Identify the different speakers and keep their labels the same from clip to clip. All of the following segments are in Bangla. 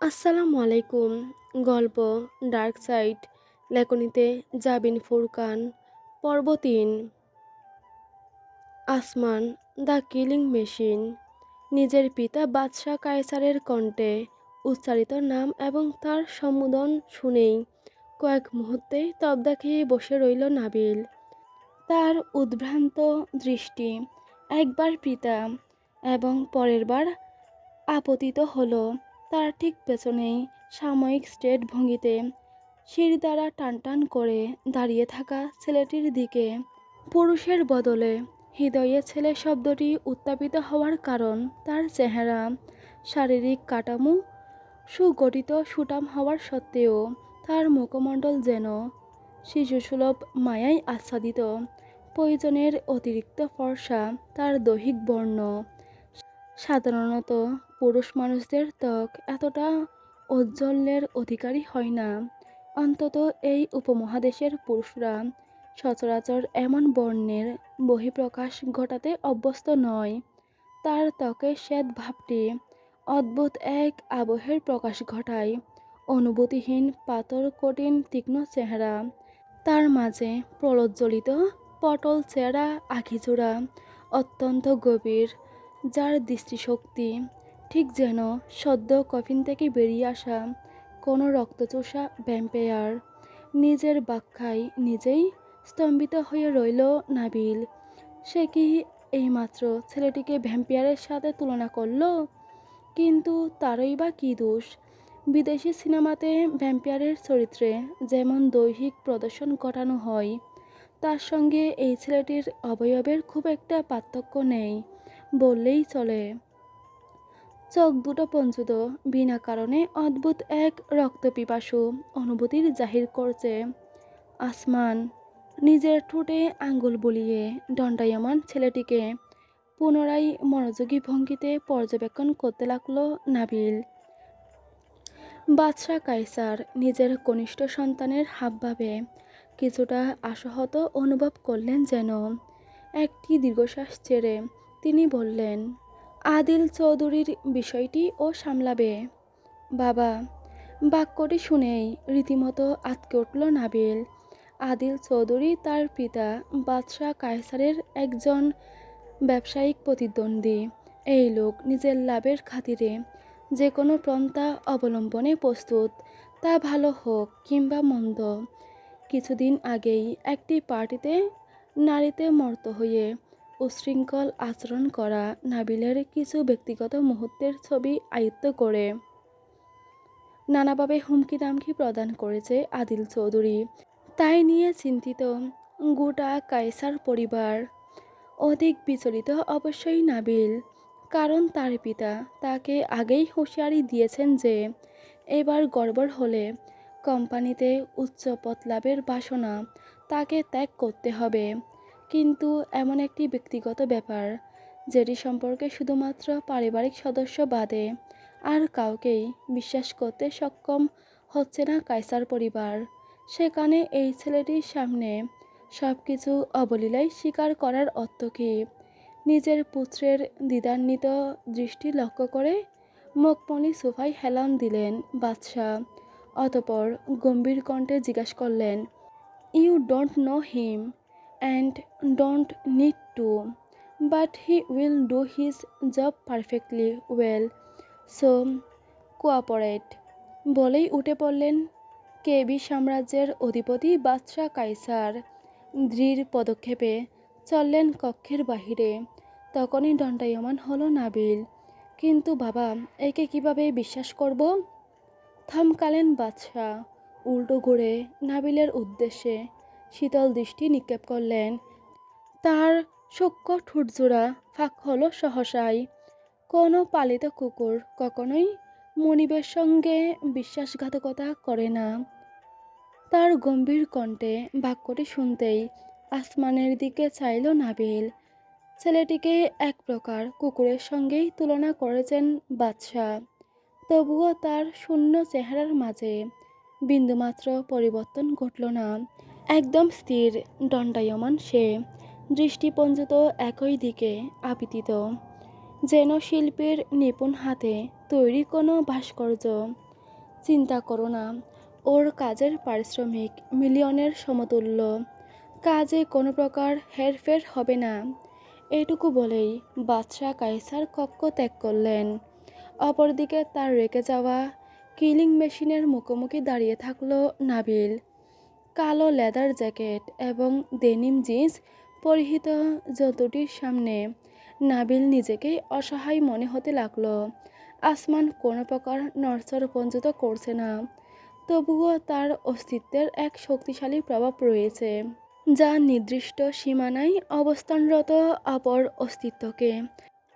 Speaker 1: আসসালামু আলাইকুম। গল্প, ডার্ক সাইড লেখনীতে জাবিন ফুরকান, পর্ব তিন। আসমান, দ্য কিলিং মেশিন। নিজের পিতা বাদশাহ কায়সারের কণ্ঠে উচ্চারিত নাম এবং তার সম্বোধন শুনেই কয়েক মুহূর্তেই তবদা খেয়ে বসে রইল নাবিল। তার উদ্ভ্রান্ত দৃষ্টি একবার পিতা এবং পরের বার আপতিত হলো। তার ঠিক পেছনেই সাময়িক স্টেট ভঙ্গিতে সিঁড়ি দ্বারা টানটান করে দাঁড়িয়ে থাকা ছেলেটির দিকে। পুরুষের বদলে হৃদয়ে ছেলে শব্দটি উত্থাপিত হওয়ার কারণ তার চেহারা, শারীরিক কাঠামো, সুগঠিত সুটাম হওয়ার সত্ত্বেও তার মুখমণ্ডল যেন শিশুসুলভ মায়ায় আচ্ছাদিত, প্রয়োজনের অতিরিক্ত ফর্সা তার দৈহিক বর্ণ। সাধারণত পুরুষ মানুষদের ত্বক এতটা ঔজ্জ্বল্যের অধিকারী হয় না। অন্তত এই উপমহাদেশের পুরুষরা সচরাচর এমন বর্ণের বহিঃপ্রকাশ ঘটাতে অভ্যস্ত নয়। তার ত্বকের শ্বেত ভাবটি অদ্ভুত এক আবহের প্রকাশ ঘটায়। অনুভূতিহীন পাথর কঠিন তীক্ষ্ণ চেহারা। তার মাঝে প্রলোজ্জ্বলিত পটল চেহারা আখিজোড়া অত্যন্ত গভীর, যার দৃষ্টিশক্তি ঠিক যেন সদ্য কফিন থেকে বেরিয়ে আসা কোনো রক্তচোষা ভ্যাম্পায়ার নিজের বাক্যায় নিজেই স্তম্ভিত হয়ে রইল নাবিল। সে কি এইমাত্র ছেলেটিকে ভ্যাম্পায়ারের সাথে তুলনা করল? কিন্তু তারই বা কী দোষ? বিদেশি সিনেমাতে ভ্যাম্পায়ারের চরিত্রে যেমন দৈহিক প্রদর্শন ঘটানো হয়, তার সঙ্গে এই ছেলেটির অবয়বের খুব একটা পার্থক্য নেই, বললেই চলে। চোখ দুটো পঞ্চুত, বিনা কারণে অদ্ভুত এক রক্তপিপাসু অনুভূতির জাহির করছে। আসমান, নিজের ঠোঁটে আঙ্গুল বুলিয়ে দণ্ডায়মান ছেলেটিকে পুনরায় মনোযোগী ভঙ্গিতে পর্যবেক্ষণ করতে লাগল নাবিল। বাদশাহ কাইসার নিজের কনিষ্ঠ সন্তানের হাবভাবে কিছুটা আশাহত অনুভব করলেন যেন। একটি দীর্ঘশ্বাস ছেড়ে তিনি বললেন আদিল চৌধুরীর বিষয়টি ও সামলাবে। বাবা, বাক্যটি শুনেই রীতিমতো আতকে উঠল নাবিল। আদিল চৌধুরী তার পিতা বাদশাহ কায়সারের একজন ব্যবসায়িক প্রতিদ্বন্দ্বী। এই লোক নিজের লাভের খাতিরে যে কোনো পন্থা অবলম্বনে প্রস্তুত। তা ভালো হোক কিংবা মন্দ, কিছুদিন আগেই একটি পার্টিতে নারীতে মর্ত হয়ে উশৃঙ্খল আচরণ করা নাবিলের কিছু ব্যক্তিগত মুহূর্তের ছবি আয়ত্ত করে। নানাভাবে হুমকি দামকি প্রদান করেছে আদিল চৌধুরী। তাই নিয়ে চিন্তিত গোটা কায়সার পরিবার। অধিক বিচলিত অবশ্যই নাবিল, কারণ তার পিতা তাকে আগেই হুঁশিয়ারি দিয়েছেন যে, এবার গড়বড় হলে কোম্পানিতে উচ্চ পথ লাভের বাসনা তাকে ত্যাগ করতে হবে। কিন্তু এমন একটি ব্যক্তিগত ব্যাপার যেটি সম্পর্কে শুধুমাত্র পারিবারিক সদস্য বাদে আর কাউকেই বিশ্বাস করতে সক্ষম হচ্ছে না কাইসার পরিবার। সেখানে এই ছেলেটির সামনে সব কিছু অবলীলায় স্বীকার করার অর্থ কী? নিজের পুত্রের দ্বিধান্বিত দৃষ্টি লক্ষ্য করে মুখমণি সোফায় হেলান দিলেন বাদশাহ, অতপর গম্ভীর কণ্ঠে জিজ্ঞাসা করলেন you don't know him and don't need to but he will do his job perfectly well so cooperate বলেই উঠে পড়লেন কেবি সাম্রাজ্যের অধিপতি বাদশাহ কাইসার দৃঢ় পদক্ষেপে চললেন কক্ষের বাহিরে। তখনই দণ্ডায়মান হলো নাবিল। কিন্তু বাবা, একে কীভাবে বিশ্বাস করব? থমকালেন বাদশাহ উল্টো ঘুরে নাবিলের উদ্দেশ্যে। শীতল দৃষ্টি নিক্ষেপ করলেন। তার সূক্ষ্ম ঠুটজোড়া ফাঁক হলো সহসায় কোনো পালিত কুকুর কখনোই মনিবের সঙ্গে বিশ্বাসঘাতকতা করে না। তার গম্ভীর কণ্ঠে বাক্যটি শুনতেই আসমানের দিকে চাইল নাবিল। ছেলেটিকে এক প্রকার কুকুরের সঙ্গেই তুলনা করেছেন বাদশাহ। তবুও তার শূন্য চেহারার মাঝে বিন্দুমাত্র পরিবর্তন ঘটল না। একদম স্থির, দণ্ডায়মান সে দৃষ্টিপঞ্জিত একই দিকে আপিতিত। যেন শিল্পীর নিপুণ হাতে তৈরি কোনো ভাস্কর্য। চিন্তা করো না, ওর কাজের পারিশ্রমিক মিলিয়নের সমতুল্য। কাজে কোনো প্রকার হেরফের হবে না। এটুকু বলেই বাদশাহ কাইসার কক্ষ ত্যাগ করলেন। অপরদিকে তার রেখে যাওয়া কিলিং মেশিনের মুখোমুখি দাঁড়িয়ে থাকল নাবিল। কালো লেদার জ্যাকেট এবং ডেনিম জিন্স পরিহিত জন্তুটির সামনে নাবিল নিজেকে অসহায় মনে হতে লাগল। আসমান কোনো প্রকার নড়চড় পঞ্জিত করছে না, তবুও তার অস্তিত্বের এক শক্তিশালী প্রভাব রয়েছে, যা নির্দিষ্ট সীমানায় অবস্থানরত অপর অস্তিত্বকে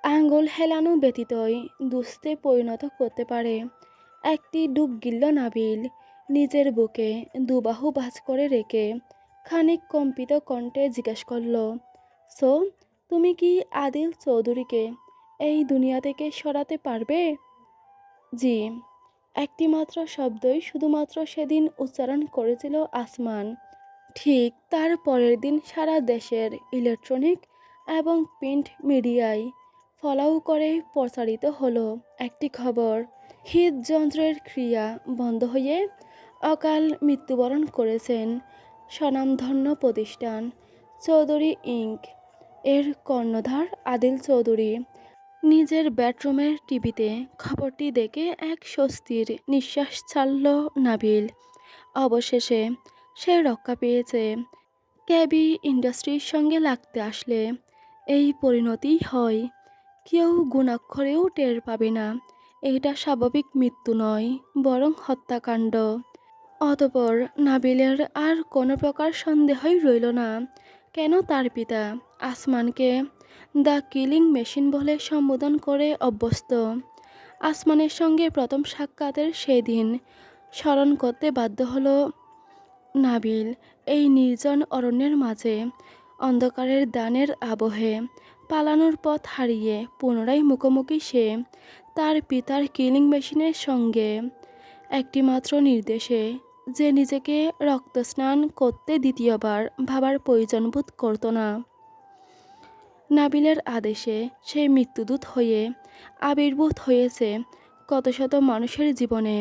Speaker 1: আঙ্গুল হেলানো ব্যতীতই দুস্তে পরিণত করতে পারে। একটি ডুব গিল্ল নাবিল নিজের বুকে দুবাহু ভাঁজ করে রেখে খানিক কম্পিত কণ্ঠে জিজ্ঞেস করল, সো, তুমি কি আদিল চৌধুরীকে এই দুনিয়া থেকে সরাতে পারবে? জি, একটিমাত্র শব্দই শুধুমাত্র সেদিন উচ্চারণ করেছিল আসমান। ঠিক তার পরের দিন সারা দেশের ইলেকট্রনিক এবং প্রিন্ট মিডিয়ায় ফলাও করে প্রচারিত হলো একটি খবর। হৃদযন্ত্রের ক্রিয়া বন্ধ হয়ে অকাল মৃত্যুবরণ করেছেন স্বনামধন্য প্রতিষ্ঠান চৌধুরী ইঙ্ক। এর কর্ণধার আদিল চৌধুরী নিজের বেডরুমের টিভিতে খবরটি দেখে এক স্বস্তির নিঃশ্বাস ছাড়ল নাবিল। অবশেষে সে রক্ষা পেয়েছে। ক্যাবি ইন্ডাস্ট্রির সঙ্গে লাগতে আসলে এই পরিণতি হয়। কেউ গুণাক্ষরেও টের পাবে না। এটা স্বাভাবিক মৃত্যু নয়, বরং হত্যাকাণ্ড। অতপর নাবিলের আর কোনো প্রকার সন্দেহই রইল না। কেন তার পিতা? আসমানকে দ্য কিলিং মেশিন বলে সম্বোধন করে অভ্যস্ত। আসমানের সঙ্গে প্রথম সাক্ষাতের সেই দিন স্মরণ করতে বাধ্য হলো নাবিল এই নির্জন অরণ্যের মাঝে অন্ধকারের দানের আবহে পালানোর পথ হারিয়ে পুনরায় মুখোমুখি সে তার পিতার কিলিং মেশিনের সঙ্গে একটিমাত্র নির্দেশে যে নিজেকে রক্তস্নান করতে দ্বিতীয়বার ভাবার প্রয়োজন বোধ করতো না। নাবিলের আদেশে সেই মৃত্যুদূত হয়ে আবির্ভূত হয়েছে কত শত মানুষের জীবনে।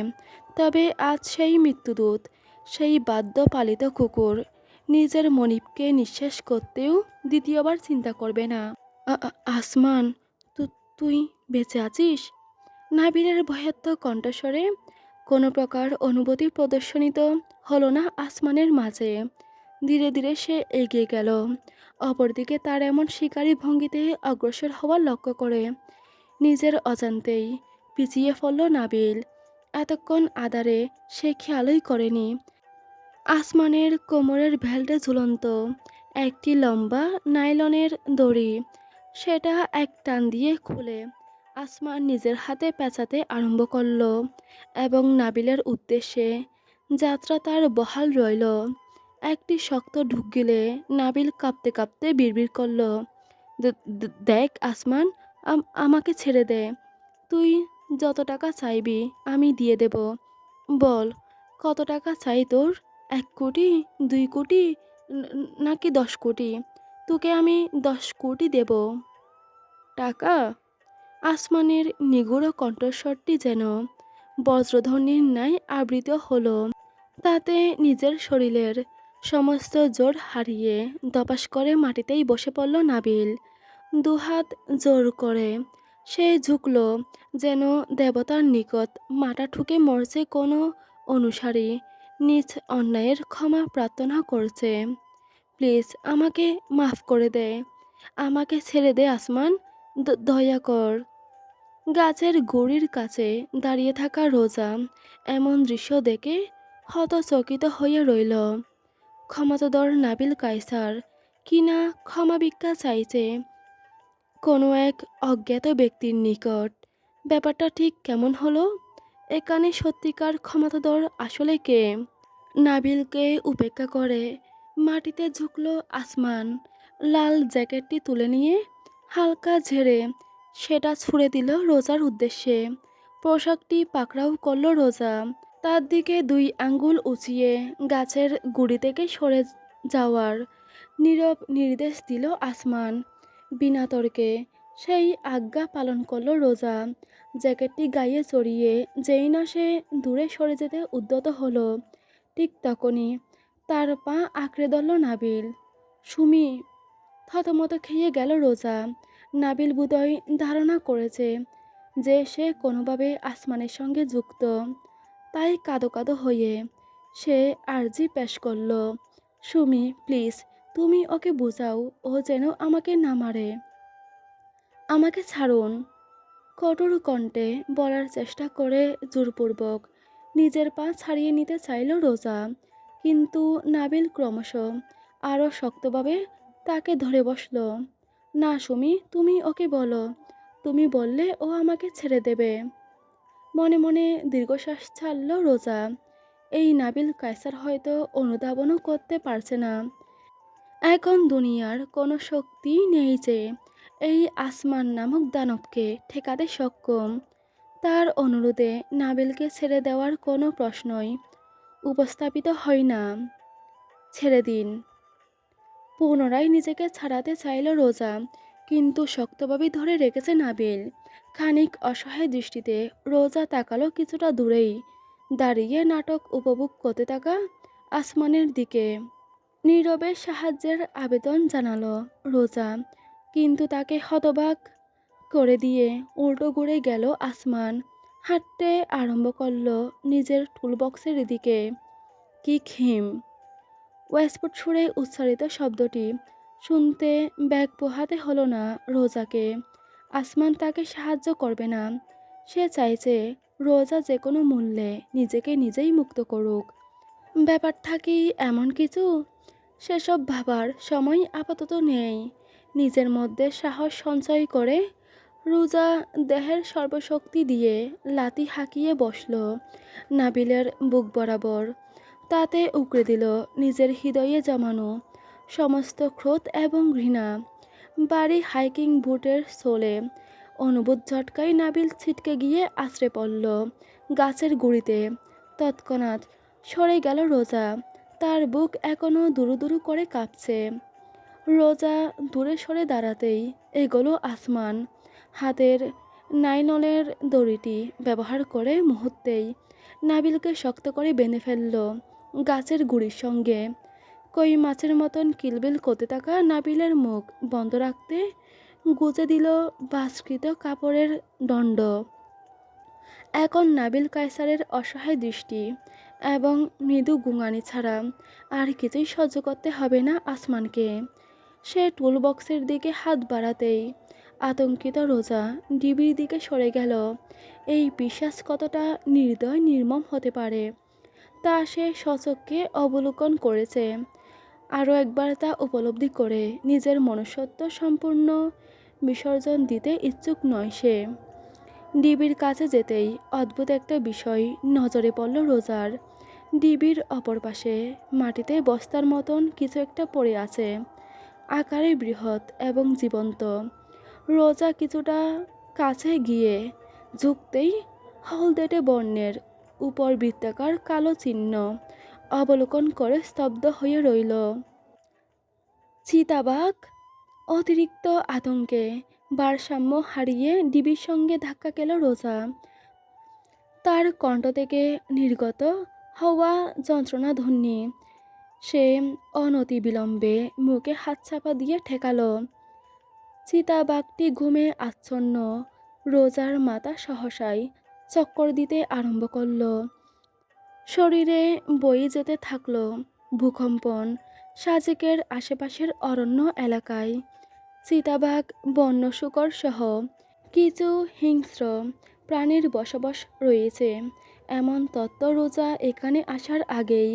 Speaker 1: তবে আজ সেই মৃত্যুদূত, সেই বাদ্য পালিত কুকুর নিজের মনিবকে নিঃশ্বাস করতেও দ্বিতীয়বার চিন্তা করবে না। আসমান তুই বেঁচে আছিস? নাবিলের ভয়াত্ম কণ্ঠস্বরে কোনো প্রকার অনুভূতি প্রদর্শনিত হলো না আসমানের মাঝে। ধীরে ধীরে সে এগিয়ে গেল। অপরদিকে তার এমন শিকারী ভঙ্গিতে অগ্রসর হওয়ার লক্ষ্য করে। নিজের অজান্তেই পিছিয়ে পড়ল নাবিল। এতক্ষণ আদারে সে খেয়ালই করেনি। আসমানের কোমরের ভেল্টে ঝুলন্ত। একটি লম্বা নাইলনের দড়ি। সেটা এক টান দিয়ে খুলে। আসমান নিজের হাতে পেঁচাতে আরম্ভ করল এবং নাবিলের উদ্দেশ্যে যাত্রা তার বহাল রইল। একটি শক্ত ঢুক গেলে নাবিল কাঁপতে কাঁপতে বিড়বিড় করল, "দে- দে- দেখ আসমান আমাকে ছেড়ে দে। তুই যত টাকা চাইবি, আমি দিয়ে দেব। বল, কত টাকা চাই তোর? এক কোটি, দুই কোটি নাকি দশ কোটি? তোকে আমি দশ কোটি দেব। টাকা? আসমানের নিগুড় কণ্ঠস্বরটি যেন বজ্রধ্বনির ন্যায় আবৃত হলো। তাতে নিজের শরীরের সমস্ত জোর হারিয়ে দপাস করে মাটিতেই বসে পড়ল নাবিল। দুহাত জোর করে সে ঝুঁকল যেন দেবতার নিকট। মাটা ঠুকে মরছে কোনো অনুসারী নিজ অন্যায়ের ক্ষমা প্রার্থনা করছে। প্লিজ আমাকে মাফ করে দে। আমাকে ছেড়ে দে আসমান। দয়া কর। গাছের গুড়ির কাছে দাঁড়িয়ে থাকা রোজা এমন দৃশ্য দেখে হতচকিত হয়ে রইল। ক্ষমতাধর নাবিল কায়সার কিনা ক্ষমা ভিক্ষা চাইছে? কোনো এক অজ্ঞাত ব্যক্তির নিকট ব্যাপারটা ঠিক কেমন হলো? এখানে সত্যিকার ক্ষমতাধর আসলে কে? নাবিলকে উপেক্ষা করে মাটিতে ঝুঁকলো আসমান। লাল জ্যাকেটটি তুলে নিয়ে হালকা ঝেড়ে সেটা ছুঁড়ে দিল রোজার উদ্দেশ্যে। পোশাকটি পাকড়াও করল রোজা। তার দিকে দুই আঙ্গুল উঁচিয়ে গাছের গুড়ি থেকে সরে যাওয়ার নীরব নির্দেশ দিল আসমান। বিনা তর্কে সেই আজ্ঞা পালন করল রোজা। জ্যাকেটটি গায়ে চড়িয়ে যেই না সে দূরে সরে যেতে উদ্যত হলো। ঠিক তখনই তার পা আঁকড়ে ধরল নাবিল। সুমি থতমত খেয়ে গেল রোজা। নাবিল বুদয় ধারণা করেছে যে সে কোনোভাবে আসমানের সঙ্গে যুক্ত। তাই কাদো কাদো হয়ে সে আর্জি পেশ করল, সুমি, প্লিজ, তুমি ওকে বোঝাও, ও যেন আমাকে না মারে। আমাকে ছাড়ুন। কঠোর কণ্ঠে বলার চেষ্টা করে জোরপূর্বক নিজের পা ছাড়িয়ে নিতে চাইল রোজা। কিন্তু নাবিল ক্রমশ আরও শক্তভাবে তাকে ধরে বসল। না সুমি, তুমি ওকে বলো। তুমি বললে ও আমাকে ছেড়ে দেবে মনে মনে দীর্ঘশ্বাস ছাড়ল রোজা। এই নাবিল কায়সার হয়তো অনুধাবনও করতে পারছে না। এখন দুনিয়ার কোনো শক্তি নেই যে এই আসমান নামক দানবকে ঠেকাতে সক্ষম। তার অনুরোধে নাবিলকে ছেড়ে দেওয়ার কোনো প্রশ্নই উপস্থাপিত হয় না। ছেড়ে দিন। পুনরায় নিজেকে ছাড়াতে চাইল রোজা, কিন্তু শক্তভাবে ধরে রেখেছে নাবিল। খানিক অসহায় দৃষ্টিতে রোজা তাকালো কিছুটা দূরেই। দাঁড়িয়ে নাটক উপভোগ করতে থাকা আসমানের দিকে। নীরবে সাহায্যের আবেদন জানালো রোজা, কিন্তু তাকে হতবাক করে দিয়ে উল্টো ঘুরে গেল আসমান। হাঁটতে আরম্ভ করল নিজের টুলবক্সের দিকে। কি হিম ওয়েসপুট সুরে উচ্চারিত শব্দটি শুনতে ব্যাগ পোহাতে হলো না রোজাকে। আসমান তাকে সাহায্য করবে না। সে চাইছে রোজা যে কোনো মূল্যে নিজেকে নিজেই মুক্ত করুক। ব্যাপারটা কি এমন কিছু? সেসব ভাবার সময় আপাতত নেই। নিজের মধ্যে সাহস সঞ্চয় করে রোজা দেহের সর্বশক্তি দিয়ে লাতি হাঁকিয়ে বসল নাবিলের বুক বরাবর। তাতে উকড়ে দিল নিজের হৃদয়ে জমানো সমস্ত ক্রোধ এবং ঘৃণা। বাড়ি হাইকিং বুটের সোলে অনুভূত ঝটকায় নাবিল ছিটকে গিয়ে আছড়ে পড়ল গাছের গুড়িতে। তৎক্ষণাৎ সরে গেল রোজা। তার বুক এখনও দুরু দুরু করে কাঁপছে। রোজা দূরে সরে দাঁড়াতেই এগোলো আসমান। হাতের নাইনলের দড়িটি ব্যবহার করে মুহূর্তেই নাবিলকে শক্ত করে বেঁধে ফেলল। গাছের গুড়ির সঙ্গে। কই মাছের মতন কিলবিল করতে থাকা নাবিলের মুখ বন্ধ রাখতে গুজে দিল বাসকৃত কাপড়ের দণ্ড। এখন নাবিল কায়সারের অসহায় দৃষ্টি এবং মৃদু গুঙানি ছাড়া আর কিছুই সহ্য করতে হবে না আসমানকে। সে টুল বক্সের দিকে হাত বাড়াতেই আতঙ্কিত রোজা ডিবির দিকে সরে গেল। এই বিশ্বাস কতটা নির্দয় নির্মম হতে পারে? তা সে সচক্ষে অবলোকন করেছে। আরও একবার তা উপলব্ধি করে নিজের মনুষ্যত্ব সম্পূর্ণ বিসর্জন দিতে ইচ্ছুক নয় সে। ডিবির কাছে যেতেই অদ্ভুত একটা বিষয় নজরে পড়ল রোজার। ডিবির অপর পাশে মাটিতে বস্তার মতন কিছু একটা পড়ে আছে। আকারে বৃহৎ এবং জীবন্ত। রোজা কিছুটা কাছে গিয়ে ঝুঁকতেই হলদেটে বর্ণের উপর বৃত্তাকার কালো চিহ্ন। অবলোকন করে স্তব্ধ হয়ে রইল। চিতাবাঘ, অতিরিক্ত আতঙ্কে ভারসাম্য হারিয়ে ডিবির সঙ্গে ধাক্কা খেল রোজা। তার কণ্ঠ থেকে নির্গত হওয়া যন্ত্রণা যন্ত্রণাধ্বনি সে অনতি বিলম্বে মুখে হাত চাপা দিয়ে ঠেকালো। চিতাবাঘটি ঘুমে আচ্ছন্ন, রোজার মাথা সহসাই চক্কর দিতে আরম্ভ করল। শরীরে বয়ে যেতে থাকল ভূকম্পন, সাজেকের আশেপাশের অরণ্য এলাকায়। চিতাবাঘ বন্য শুকর সহ কিছু হিংস্র প্রাণীর বসবাস রয়েছে। এমন তত্ত্ব রোজা এখানে আসার আগেই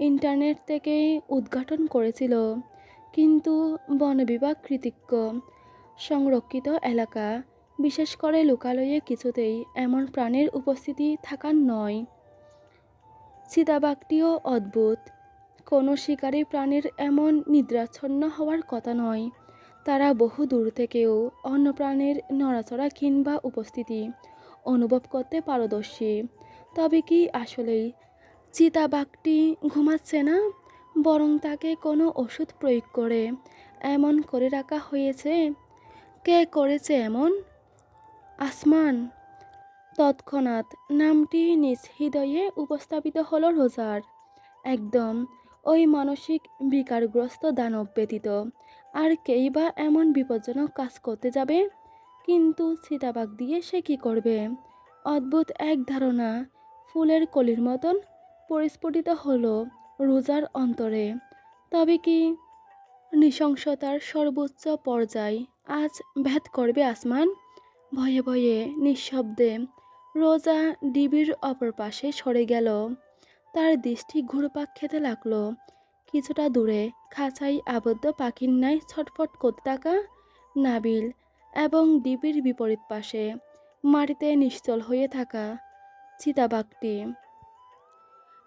Speaker 1: ইন্টারনেট থেকে উদ্ঘাটন করেছিল। কিন্তু বন বিভাগ কৃতিজ্ঞ সংরক্ষিত এলাকা বিশেষ করে লোকালয়ে কিছুতেই এমন প্রাণের উপস্থিতি থাকার নয়। চিতাবাঘটিও অদ্ভুত। কোনো শিকারী প্রাণীর এমন নিদ্রাচ্ছন্ন হওয়ার কথা নয়। তারা বহু দূর থেকেও অন্য প্রাণীর নড়াচড়া কিংবা উপস্থিতি অনুভব করতে পারদর্শী। তবে কি আসলেই চিতাবাঘটি ঘুমাচ্ছে না? বরং তাকে কোনো ওষুধ প্রয়োগ করে এমন করে রাখা হয়েছে? কে করেছে এমন? আসমান। তৎক্ষণাৎ নামটি নিজ হৃদয়ে উপস্থাপিত হলো রোজার। একদম ওই মানসিক বিকারগ্রস্ত দানব ব্যতীত আর কেই বা এমন বিপজ্জনক কাজ করতে যাবে? কিন্তু চিতাবাঘ দিয়ে সে কি করবে? অদ্ভুত এক ধারণা ফুলের কলির মতন পরিস্ফুটিত হলো রোজার অন্তরে। তবে কি নৃশংসতার সর্বোচ্চ পর্যায় আজ ভেদ করবে আসমান? ভয়ে ভয়ে নিঃশব্দে রোজা ডিবির অপর পাশে সরে গেল। তার দৃষ্টি ঘুরপাক খেতে লাগল। কিছুটা দূরে খাঁচাই আবদ্ধ পাখির ন্যায় ছটফট করতে থাকা নাবিল এবং ডিবির বিপরীত পাশে মাটিতে নিশ্চল হয়ে থাকা চিতাবাঘটি।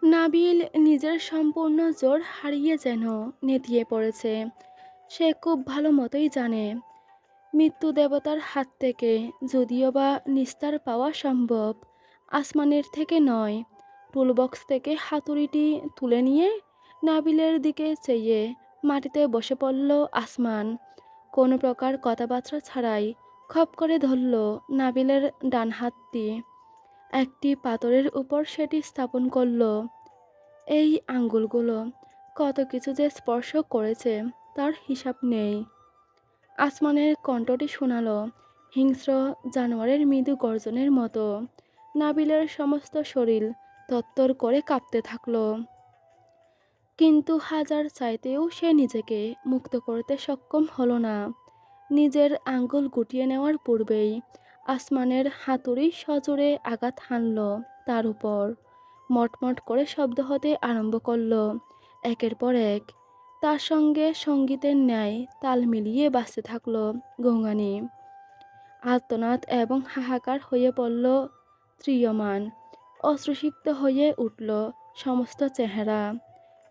Speaker 1: নাবিল নিজের সম্পূর্ণ জোর হারিয়ে যেন নেতিয়ে পড়েছে। সে খুব ভালো মতোই জানে মৃত্যু দেবতার হাত থেকে যদিও বা নিস্তার পাওয়া সম্ভব, আসমানের থেকে নয়। টুলবক্স থেকে হাতুড়িটি তুলে নিয়ে নাবিলের দিকে চেয়ে মাটিতে বসে পড়ল আসমান। কোনো প্রকার কথাবার্তা ছাড়াই খপ করে ধরল নাবিলের ডান হাতটি। একটি পাথরের উপর সেটি স্থাপন করল। এই আঙ্গুলগুলো কত কিছু যে স্পর্শ করেছে, তার হিসাব নেই। আসমানের কণ্ঠটি শোনালো, হিংস্র জানোয়ারের মৃদু গর্জনের মতো। নাবিলের সমস্ত শরীর তত্তর করে কাঁপতে থাকল। কিন্তু হাজার চাইতেও সে নিজেকে মুক্ত করতে সক্ষম হলো না। নিজের আঙ্গুল গুটিয়ে নেওয়ার পূর্বেই আসমানের হাতুড়ি সজোরে আঘাত হানল তার উপর। মটমট করে শব্দ হতে আরম্ভ করল, একের পর এক। তার সঙ্গে সঙ্গীতের ন্যায় তাল মিলিয়ে বাঁচতে থাকল গঙ্গানি। আর্তনাদ এবং হাহাকার হয়ে পড়ল ত্রিয়মান। অশ্রুসিক্ত হয়ে উঠল সমস্ত চেহারা।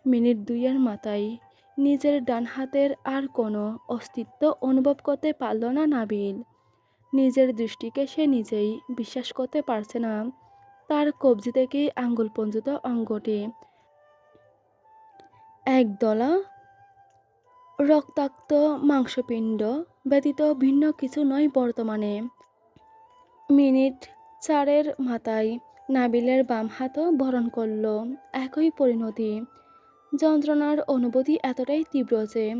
Speaker 1: মিনিট দুইয়ের মাথায় নিজের ডান হাতের আর কোনো অস্তিত্ব অনুভব করতে পারল না নাবিল। নিজের দৃষ্টিকে সে নিজেই বিশ্বাস করতে পারছে না। তার কবজি থেকে আঙ্গুল পঞ্জিত অঙ্গটি একদলা রক্তাক্ত মাংসপিণ্ড ব্যতীত ভিন্ন কিছু নয় বর্তমানে। মিনিট চারের মাথায় নাবিলের বাম হাতও বরণ করল একই পরিণতি। যন্ত্রণার অনুভূতি এতটাই তীব্র যে,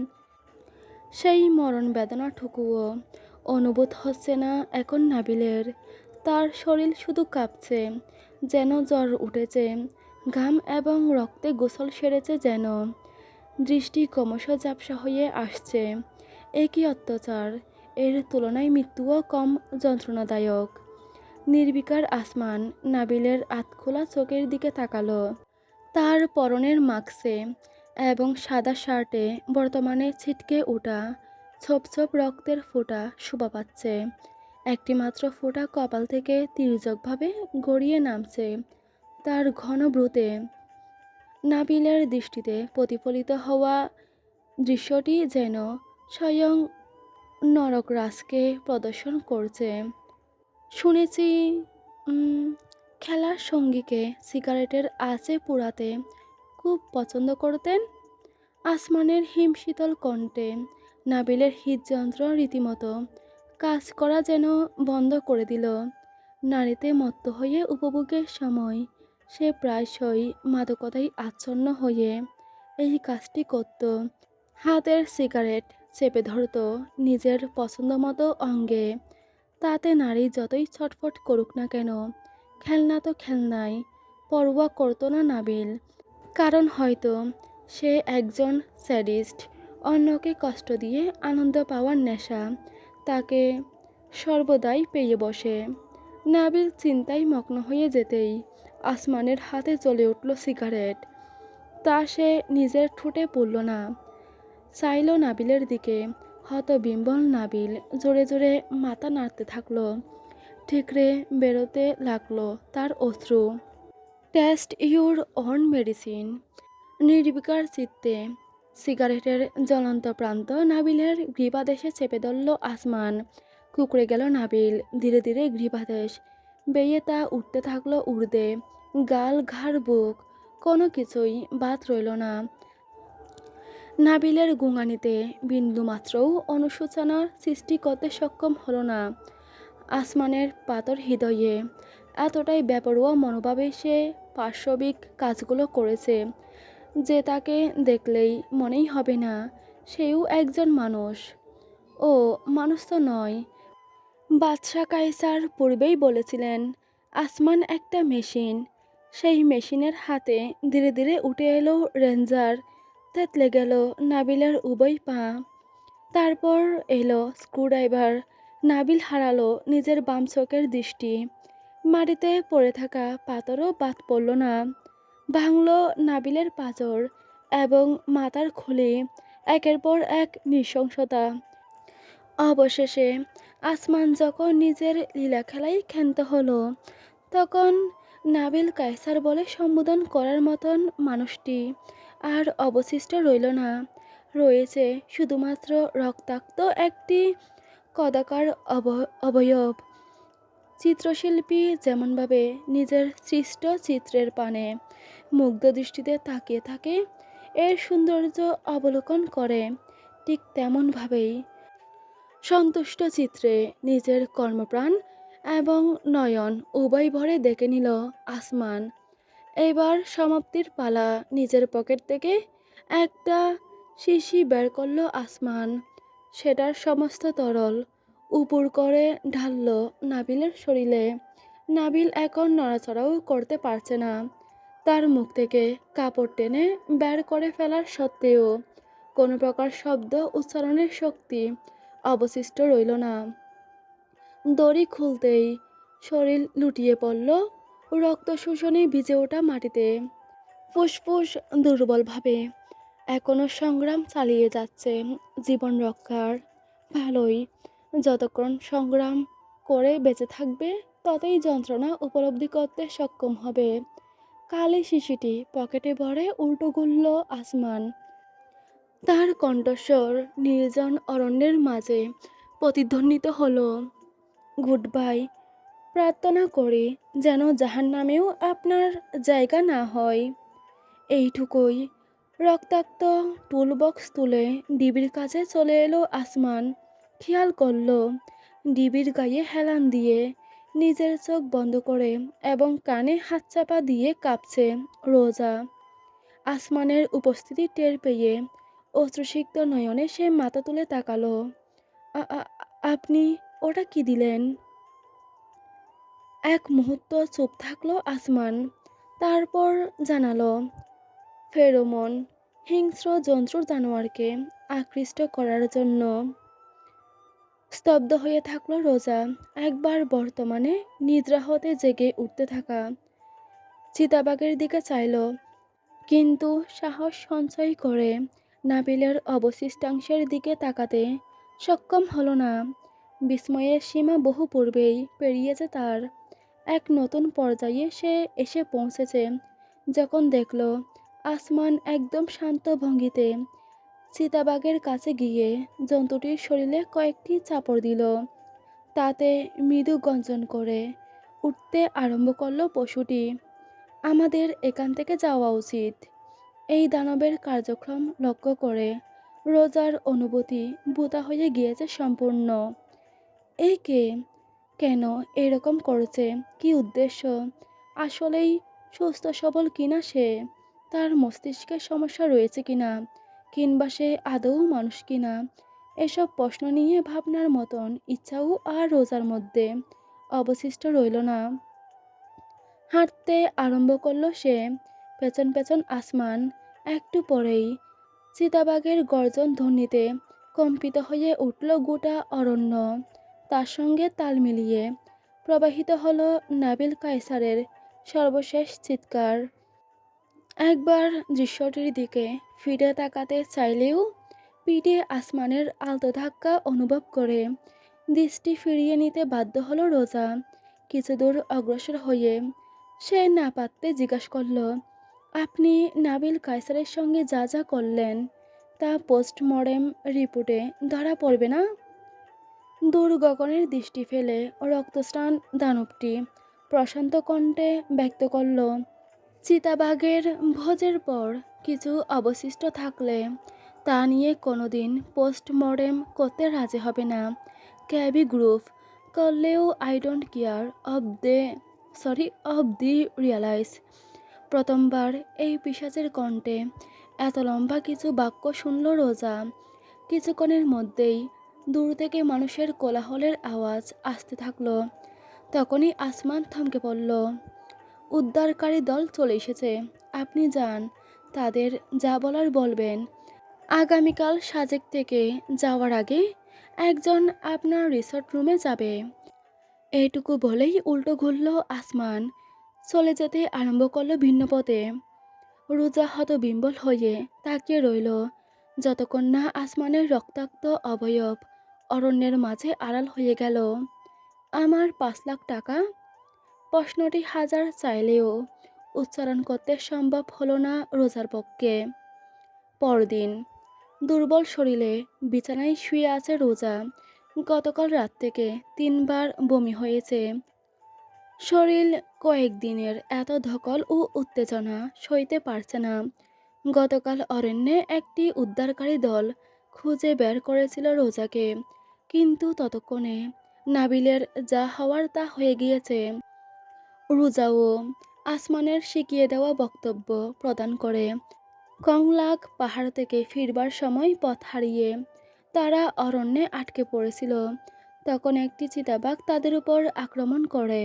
Speaker 1: সেই মরণ বেদনাটুকুও অনুভূত হচ্ছে না এখন নাবিলের। তার শরীর শুধু কাঁপছে, যেন জ্বর উঠেছে, ঘাম এবং রক্তে গোসল সেরেছে যেন। দৃষ্টি ক্রমশ ঝাপসা হয়ে আসছে। একই অত্যাচার। এর তুলনায় মৃত্যুও কম যন্ত্রণাদায়ক। নির্বিকার আসমান নাবিলের আতখোলা চোখের দিকে তাকালো। তার পরনের মাস্কে এবং সাদা শার্টে বর্তমানে ছিটকে ওঠা ছোপ ছোপ রক্তের ফোঁটা শোভা পাচ্ছে। একটি মাত্র ফোঁটা কপাল থেকে তির্যকভাবে গড়িয়ে নামছে। তার ঘন ব্রুতে নাবিলের দৃষ্টিতে প্রতিফলিত হওয়া দৃশ্যটি যেন স্বয়ং নরকরাজকে প্রদর্শন করছে। শুনেছি খেলার সঙ্গীকে সিগারেটের আঁচে পোড়াতে খুব পছন্দ করতেন। আসমানের হিমশীতল কণ্ঠে নাবিলের হৃদযন্ত্র রীতিমতো কাজ করা যেন বন্ধ করে দিল। নারীতে মত্ত হয়ে উপভোগের সময় সে প্রায়শই মাদকতায় আচ্ছন্ন হয়ে এই কাজটি করত। হাতের সিগারেট চেপে ধরত নিজের পছন্দ মতো অঙ্গে। তাতে নারী যতই ছটফট করুক না কেন, খেলনা তো খেলনাই, পরোয়া করতো না নাবিল। কারণ হয়তো সে একজন স্যাডিস্ট, অন্যকে কষ্ট দিয়ে আনন্দ পাওয়ার নেশা, তাকে সর্বদাই পেয়ে বসে। নাবিল চিন্তায় মগ্ন হয়ে যেতেই আসমানের হাতে চলে উঠল সিগারেট। তা সে নিজের ঠোঁটে পড়ল না। চাইল নাবিলের দিকে। হতবিম্বল নাবিল জোরে জোরে মাথা নাড়তে থাকল। ঠিকরে বেরোতে লাগল তার অশ্রু। টেস্ট ইউর অন মেডিসিন নির্বিকার চিত্তে। সিগারেটের জ্বলন্ত প্রান্ত নাবিলের গ্রীবাদেশে চেপে ধরল আসমান। কুকড়ে গেল নাবিল। ধীরে ধীরে গ্রীবাদেশ বেয়ে তা উঠতে থাকল উর্দে গাল ঘাড় বুক, কোনো কিছুই বাদ রইল না। নাবিলের গুঙানিতে বিন্দুমাত্রও অনুশোচনার সৃষ্টি করতে সক্ষম হলো না। আসমানের পাতর হৃদয়ে এতটাই বেপরোয়া মনোভাবে সে পাশবিক কাজগুলো করেছে যে তাকে দেখলেই মনেই হবে না, সেও একজন মানুষ। ও, মানুষ তো নয় বাদশা কাইসার পূর্বেই বলেছিলেন, আসমান একটা মেশিন। সেই মেশিনের হাতে ধীরে ধীরে উঠে এলো রেঞ্জার তেতলে গেল নাবিলের উভয় পা। তারপর এলো স্ক্রুড্রাইভার, নাবিল হারালো নিজের বাম চোখের দৃষ্টি। মাটিতে পড়ে থাকা পাথরও বাদ পড়ল না। ভাঙল নাবিলের পাঁজর এবং মাথার খুলি, একের পর এক নৃশংসতা। অবশেষে আসমান যখন নিজের লীলা খেলায় ক্ষান্ত হলো, তখন নাবিল কায়সার বলে সম্বোধন করার মতন মানুষটি আর অবশিষ্ট রইল না। রয়েছে শুধুমাত্র রক্তাক্ত একটি কদাকার অব- অবয়ব। চিত্রশিল্পী যেমনভাবে নিজের সৃষ্ট চিত্রের পানে মুগ্ধ দৃষ্টিতে তাকিয়ে থাকে, এর সৌন্দর্য অবলোকন করে, ঠিক তেমনভাবেই সন্তুষ্ট চিত্রে নিজের কর্মপ্রাণ এবং নয়ন উভয় ভরে দেখে নিল আসমান। এবার সমাপ্তির পালা নিজের পকেট থেকে একটা শিশি বের করল আসমান। সেটার সমস্ত তরল উপর করে ঢালল নাবিলের শরীরে। নাবিল এখন নড়াচড়াও করতে পারছে না। তার মুখ থেকে কাপড় টেনে বের করে ফেলার সত্ত্বেও কোনো প্রকার শব্দ উচ্চারণের শক্তি অবশিষ্ট রইল না। দড়ি খুলতেই শরীর লুটিয়ে পড়ল রক্ত শোষণে ভিজে ওঠা মাটিতে। ফুসফুস দুর্বলভাবে এখনও সংগ্রাম চালিয়ে যাচ্ছে জীবন রক্ষার। ভালোই যতক্ষণ সংগ্রাম করে বেঁচে থাকবে ততই যন্ত্রণা উপলব্ধি করতে সক্ষম হবে। কালি শিশিটি পকেটে ভরে উল্টো গুলল আসমান। তার কণ্ঠস্বর নির্জন অরণ্যের মাঝে প্রতিধ্বনিত হলো। Goodbye. প্রার্থনা করে যেন জাহান নামেও আপনার জায়গা না হয়। এইটুকুই। রক্তাক্ত টুলবক্স তুলে ডিবির কাছে চলে এলো আসমান। খেয়াল করল, ডিবির গায়ে হেলান দিয়ে নিজের চোখ বন্ধ করে এবং কানে হাত চাপা দিয়ে কাঁপছে রোজা। আসমানের উপস্থিতি টের পেয়ে অশ্রুসিক্ত নয়নে সে মাথা তুলে তাকালো। "আ- আ- আপনি ওটা কি দিলেন? এক মুহূর্ত চুপ থাকল আসমান, তারপর জানালো, ফেরোমন, হিংস্র জন্তুর জানোয়ারকে আকৃষ্ট করার জন্য। স্তব্ধ হয়ে থাকল রোজা, একবার বর্তমানে নিদ্রা হতে জেগে উঠতে থাকা। চিতাবাগের দিকে চাইল, কিন্তু সাহস সঞ্চয় করে নাবিলের অবশিষ্টাংশের দিকে তাকাতে সক্ষম হলো না। বিস্ময়ের সীমা বহু পূর্বেই পেরিয়েছে তার এক নতুন পর্যায়ে সে এসে পৌঁছেছে, যখন দেখল আসমান একদম শান্ত ভঙ্গিতে। চিতাবাগের কাছে গিয়ে জন্তুটির শরীরে কয়েকটি চাপড় দিল। তাতে মৃদু গঞ্জন করে উঠতে আরম্ভ করল পশুটি। আমাদের এখান থেকে যাওয়া উচিত। এই দানবের কার্যক্রম লক্ষ্য করে রোজার অনুভূতি ভূতা হয়ে গিয়েছে সম্পূর্ণ। এই কে কেন এরকম করেছে? কি উদ্দেশ্য? আসলেই সুস্থ সবল কিনা সে? তার মস্তিষ্কের সমস্যা রয়েছে কিনা? কিংবা সে আদৌ মানুষ কিনা? এসব প্রশ্ন নিয়ে ভাবনার মতন ইচ্ছাও আর রোজার মধ্যে অবশিষ্ট রইল না। হাঁটতে আরম্ভ করল সে। পেছন পেছন আসমান একটু পরেই চিতাবাঘের গর্জন ধ্বনিতে কম্পিত হয়ে উঠল গোটা অরণ্য। তার সঙ্গে তাল মিলিয়ে প্রবাহিত হলো নাবিল কায়সারের সর্বশেষ চিৎকার। একবার দৃশ্যটির দিকে ফিরে তাকাতে চাইলেও পিঠে আসমানের আলতো ধাক্কা অনুভব করে দৃষ্টি ফিরিয়ে নিতে বাধ্য হলো রোজা। কিছু দূর অগ্রসর হয়ে সে না পারতে জিজ্ঞাসা করল আপনি নাবিল কায়সারের সঙ্গে যা যা করলেন, তা পোস্টমর্টেম রিপোর্টে ধরা পড়বে না? দূর গগনের দৃষ্টি ফেলে রক্তস্নান দানবটি প্রশান্ত কণ্ঠে ব্যক্ত করল, চিতাবাঘের ভোজের পর কিছু অবশিষ্ট থাকলে তা নিয়ে কোনোদিন পোস্টমর্টেম করতে রাজি হবে না। ক্যাবি গ্রুপ, করলেও I don't care of they, sorry, of the realise. প্রথমবার এই পিসাচের কণ্ঠে এত লম্বা কিছু বাক্য শুনল রোজা। কিছুক্ষণের মধ্যেই দূর থেকে মানুষের কোলাহলের আওয়াজ আসতে থাকল। তখনই আসমান থমকে পড়ল। উদ্ধারকারী দল চলে এসেছে। আপনি যান, তাদের যা বলার বলবেন। আগামীকাল সাজেক থেকে যাওয়ার আগে একজন আপনার রিসর্ট রুমে যাবে। এইটুকু বলেই উল্টো ঘুরল আসমান। চলে যেতে আরম্ভ করল ভিন্ন পথে। রোজা হতবিম্বল হয়ে তাকিয়ে রইল যতক্ষণ না আসমানের রক্তাক্ত অবয়ব অরণ্যের মাঝে আড়াল হয়ে গেল। আমার পাঁচ লাখ টাকা? প্রশ্নটি হাজার চাইলেও উচ্চারণ করতে সম্ভব হলো না রোজার পক্ষে। পরদিন দুর্বল শরীরে বিছানায় শুয়ে আছে রোজা গতকাল রাত থেকে তিনবার বমি হয়েছে শরীর কয়েকদিনের এত ধকল ও উত্তেজনা সইতে পারছে না। গতকাল অরণ্যে একটি উদ্ধারকারী দল খুঁজে বের করেছিল রোজাকে, কিন্তু ততক্ষণে নাবিলের যা হওয়ার তা হয়ে গিয়েছে। রোজাও আসমানের শিখিয়ে দেওয়া বক্তব্য প্রদান করে। কংলাক পাহাড় থেকে ফিরবার সময় পথ হারিয়ে তারা অরণ্যে আটকে পড়েছিল। তখন একটি চিতাবাঘ তাদের উপর আক্রমণ করে।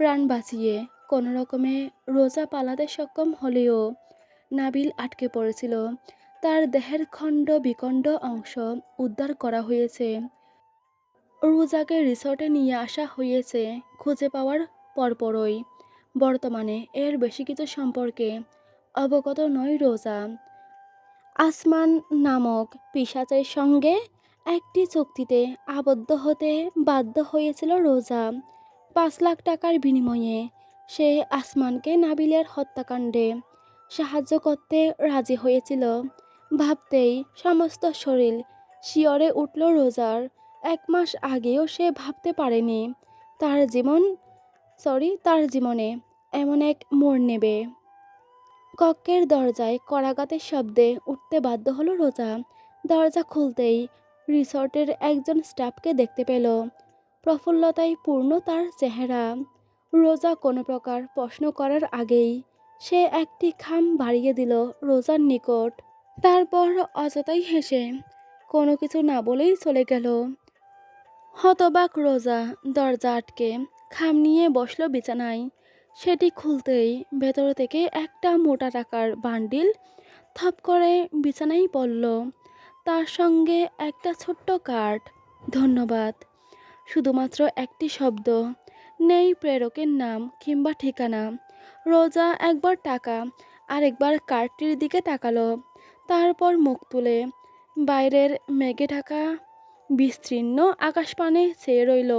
Speaker 1: প্রাণ বাঁচিয়ে কোনো রকমে রোজা পালাতে সক্ষম হলেও নাবিল আটকে পড়েছিল। তার দেহের খণ্ড বিখণ্ড অংশ উদ্ধার করা হয়েছে। রোজাকে রিসর্টে নিয়ে আসা হয়েছে খুঁজে পাওয়ার পরপরই। বর্তমানে এর বেশি কিছু সম্পর্কে অবগত নয় রোজা। আসমান নামক পিসাচের সঙ্গে একটি চুক্তিতে আবদ্ধ হতে বাধ্য হয়েছিল রোজা। পাঁচ লাখ টাকার বিনিময়ে সে আসমানকে নাবিলের হত্যাকাণ্ডে সাহায্য করতে রাজি হয়েছিল। ভাবতেই সমস্ত শরীর শিয়রে উঠল রোজার। এক মাস আগেও সে ভাবতে পারেনি তার জীবন, সরি, তার জীবনে এমন এক মোড় নেবে। কক্ষের দরজায় করাঘাতের শব্দে উঠতে বাধ্য হলো রোজা। দরজা খুলতেই রিসর্টের একজন স্টাফকে দেখতে পেল। প্রফুল্লতায় পূর্ণ তার চেহারা। রোজা কোনো প্রকার প্রশ্ন করার আগেই সে একটি খাম বাড়িয়ে দিল রোজার নিকট। তারপর অযথাই হেসে কোনো কিছু না বলেই চলে গেল। হতবাক রোজা দরজা আটকে খাম নিয়ে বসল বিছানায়। সেটি খুলতেই ভেতর থেকে একটা মোটা টাকার বান্ডিল থপ করে বিছানায় পড়ল। তার সঙ্গে একটা ছোট্ট কার্ড। ধন্যবাদ। শুধুমাত্র একটি শব্দ। নেই প্রেরকের নাম কিংবা ঠিকানা। রোজা একবার টাকা, আরেকবার কার্ডটির দিকে তাকালো। তারপর মুখ তুলে, বাইরের মেঘে ঢাকা, বিস্তীর্ণ আকাশপানে চেয়ে রইল।